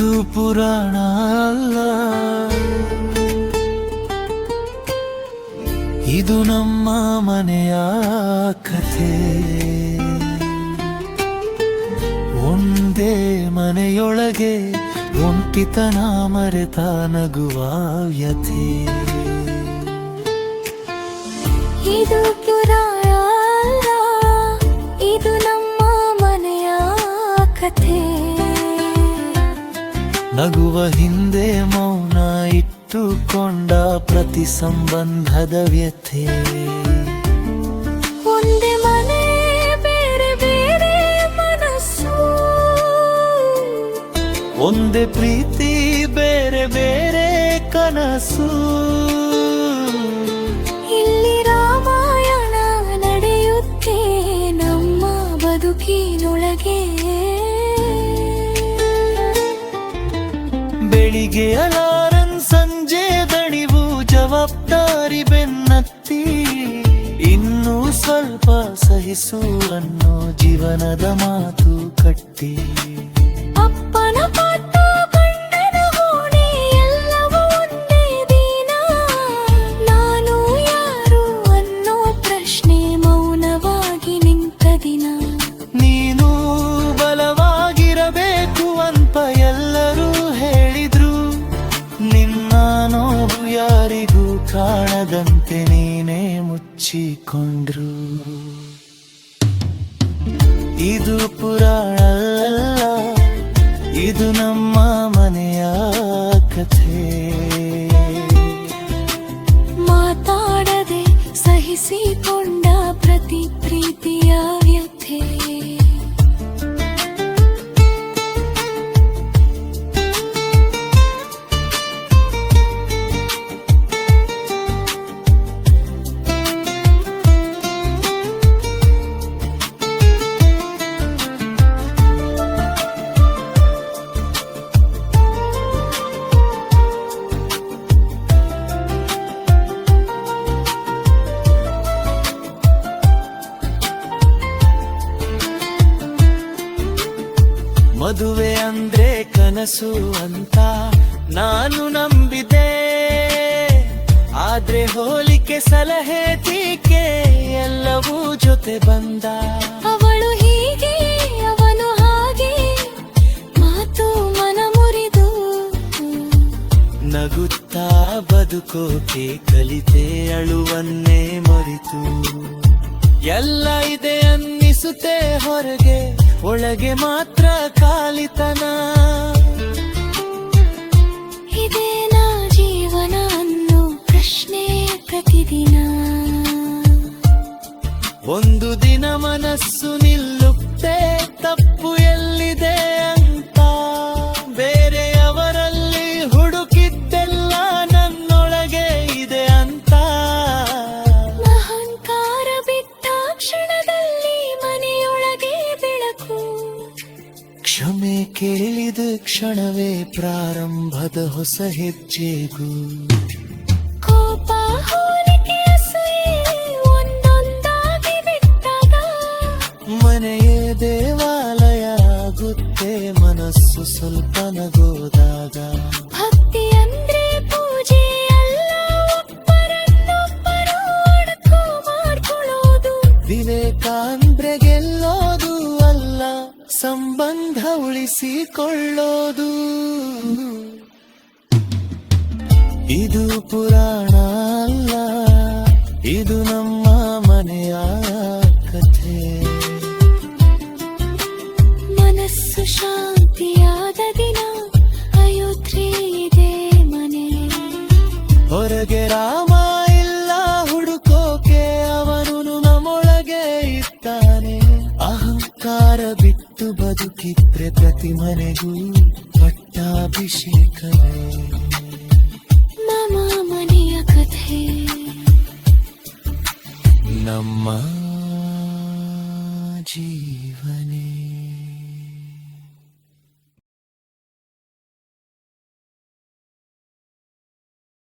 ಇದು ಪುರಾಣ ಅಲ್ಲ. ಇದು ನಮ್ಮ ಮನೆಯ ಕಥೆ. ಒಂದೇ ಮನೆಯೊಳಗೆ ಒಂಟಿತನ ಮರೆತ ನಗುವ ವ್ಯಥೆ. ಇದು ನಗುವ ಹಿಂದೆ ಮೌನ ಇಟ್ಟುಕೊಂಡ ಪ್ರತಿ ಸಂಬಂಧದ ವ್ಯಥೆ. ಒಂದೇ ಮನೆ ಬೇರೆ ಬೇರೆ ಮನಸ್ಸು. ಒಂದೇ ಪ್ರೀತಿ ಬೇರೆ ಬೇರೆ ಕನಸು. ಬೆಳಿಗ್ಗೆ ಅಲಾರನ್ ಸಂಜೆ ದಣಿವು ಜವಾಬ್ದಾರಿ ಬೆನ್ನತ್ತಿ. ಇನ್ನೂ ಸ್ವಲ್ಪ ಸಹಿಸು ಅನ್ನೋ ಜೀವನದ ಮಾತು ಕಟ್ಟಿ. ಕಾಣದಂತೆ ನೀನೇ ಮುಚ್ಚಿಕೊಂಡ್ರು. ಇದು ಪುರಾಣ ಇದು ನಮ್ಮ ಮನೆಯ ಕಥೆ. ಮಾತಾಡದೆ ಸಹಿಸಿಕೊಂಡ ಮದುವೆ ಅಂದ್ರೆ ಕನಸು ಅಂತ ನಾನು ನಂಬಿದೆ. ಆದ್ರೆ ಹೋಲಿಕೆ ಸಲಹೆ ತೀಕೆ ಎಲ್ಲವೂ ಜೊತೆ ಬಂದ. ಅವಳು ಹೀಗೆ ಅವನು ಹಾಗೆ ಮಾತು ಮನ ಮುರಿದು. ನಗುತ್ತಾ ಬದುಕೋಕೆ ಕಲಿತೆ ಅಳುವನ್ನೇ ಮರಿತು. ಎಲ್ಲ ಇದೆ ಅನ್ನಿಸುತ್ತೆ ಹೊರಗೆ ಒಳಗೆ ಮಾತ್ರ ಕಾಲಿತನ. ಇದೇನಾ ಜೀವನ ಅನ್ನೋ ಪ್ರಶ್ನೆ ಪ್ರತಿದಿನ. ಒಂದು ದಿನ ಮನಸ್ಸು ಕ್ಷಮೆ ಕೇಳಿದ ಕ್ಷಣವೇ ಪ್ರಾರಂಭದ ಹೊಸ ಹೆಜ್ಜೆಗೂ. ಕೋಪ ಮನೆಯೇ ದೇವಾಲಯ ಆಗುತ್ತೆ ಮನಸ್ಸು ಸ್ವಲ್ಪ ನಗೋದಾಗ. ಭಕ್ತಿ ಅಂದ್ರೆ ಪೂಜೆ ಅಲ್ಲ ಸಂಬಂಧ ಉಳಿಸಿಕೊಳ್ಳೋದು. ಇದು ಪುರಾಣ ಅಲ್ಲ ಇದು ನಮ್ಮ ಮನೆಯ ಕಥೆ. ಮನಸ್ಸು ಶಾಂತಿಯಾದ ದಿನ ಅಯೋಧ್ಯೆ ಇದೆ ಮನೆ. ಹೊರಗೆ ರಾಮ ಮನೆಗೂ ಪಟ್ಟಾಭಿಷೇಕವೇ. ನಮ್ಮ ಮನೆಯ ಕಥೆ. ನಮ್ಮ ಜೀವನ.